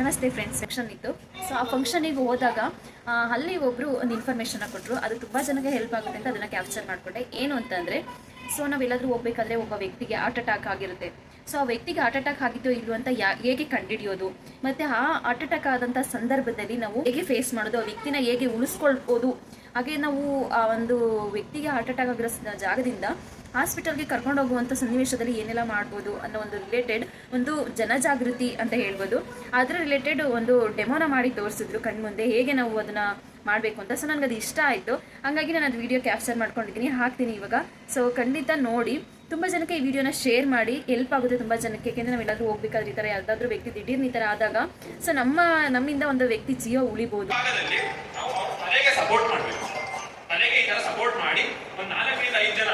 ನಮಸ್ತೆ friends section ಇತ್ತು. So ಆ ಫಂಕ್ಷನಿಗೆ ಹೋದಾಗ ಅಲ್ಲಿ ಒಬ್ಬರು ಒಂದು ಇನ್ಫಾರ್ಮೇಷನ್ನ ಕೊಟ್ಟರು ಅದು ತುಂಬ ಜನಕ್ಕೆ ಹೆಲ್ಪ್ ಆಗುತ್ತೆ ಅಂತ ಅದನ್ನು ಕ್ಯಾಪ್ಚರ್ ಮಾಡಿಕೊಂಡೆ. ಏನು ಅಂತಂದರೆ ಸೊ ನಾವೆಲ್ಲಾದರೂ ಹೋಗ್ಬೇಕಾದ್ರೆ ಒಬ್ಬ ವ್ಯಕ್ತಿಗೆ ಹಾರ್ಟ್ ಅಟ್ಯಾಕ್ ಆಗಿರುತ್ತೆ. ಸೊ ಆ ವ್ಯಕ್ತಿಗೆ ಹಾರ್ಟ್ ಅಟ್ಯಾಕ್ ಆಗಿದ್ದು ಇಲ್ವೋ ಅಂತ ಯಾ, ಹೇಗೆ ಕಂಡುಹಿಡಿಯೋದು? ಮತ್ತು ಆ ಹಾರ್ಟ್ ಅಟ್ಯಾಕ್ ಆದಂಥ ಸಂದರ್ಭದಲ್ಲಿ ನಾವು ಹೇಗೆ ಫೇಸ್ ಮಾಡೋದು? ಆ ವ್ಯಕ್ತಿನ ಹೇಗೆ ಉಳಿಸ್ಕೊಳ್ಬೋದು? ಹಾಗೆ ನಾವು ಆ ಒಂದು ವ್ಯಕ್ತಿಗೆ ಹಾರ್ಟ್ ಅಟ್ಯಾಕ್ ಆಗಿರೋ ಜಾಗದಿಂದ ಹಾಸ್ಪಿಟಲ್ಗೆ ಕರ್ಕೊಂಡು ಹೋಗುವಂಥ ಸನ್ನಿವೇಶದಲ್ಲಿ ಏನೆಲ್ಲ ಮಾಡ್ಬೋದು ಅನ್ನೋ ಒಂದು ರಿಲೇಟೆಡ್ ಒಂದು ಜನಜಾಗೃತಿ ಅಂತ ಹೇಳ್ಬೋದು. ಅದರ ರಿಲೇಟೆಡ್ ಒಂದು ಡೆಮೋನ ಮಾಡಿ ತೋರಿಸಿದ್ರು ಕಣ್ಮುಂದೆ, ಹೇಗೆ ನಾವು ಅದನ್ನು ಮಾಡಬೇಕು ಅಂತ. ಸೊ ನನಗೆ ಅದು ಇಷ್ಟ ಆಯಿತು. ಹಾಗಾಗಿ ನಾನು ಅದು ವಿಡಿಯೋ ಕ್ಯಾಪ್ಚರ್ ಮಾಡ್ಕೊಂಡಿದ್ದೀನಿ, ಹಾಕ್ತೀನಿ ಇವಾಗ. ಸೊ ಖಂಡಿತ ನೋಡಿ. ತುಂಬ ಜನಕ್ಕೆ ಈ ವಿಡಿಯೋನ ಶೇರ್ ಮಾಡಿ. ಹೆಲ್ಪ್ ಆಗುತ್ತೆ ತುಂಬ ಜನಕ್ಕೆ. ಯಾಕೆಂದರೆ ಎಲ್ಲಾದರೂ ಹೋಗ್ಬೇಕಾದ್ರೆ ಈ ಥರ ಯಾವುದಾದ್ರೂ ವ್ಯಕ್ತಿ ದಿಢೀರ್ನ ಈ ಥರ ಆದಾಗ ಸೊ ನಮ್ಮ, ನಮ್ಮಿಂದ ಒಂದು ವ್ಯಕ್ತಿ ಜೀವ ಉಳಿಬೋದು. ನಾವು ಸಪೋರ್ಟ್ ಸಪೋರ್ಟ್ ಮಾಡಿ, ಒಂದು ನಾಲ್ಕರಿಂದ ಐದು ಜನ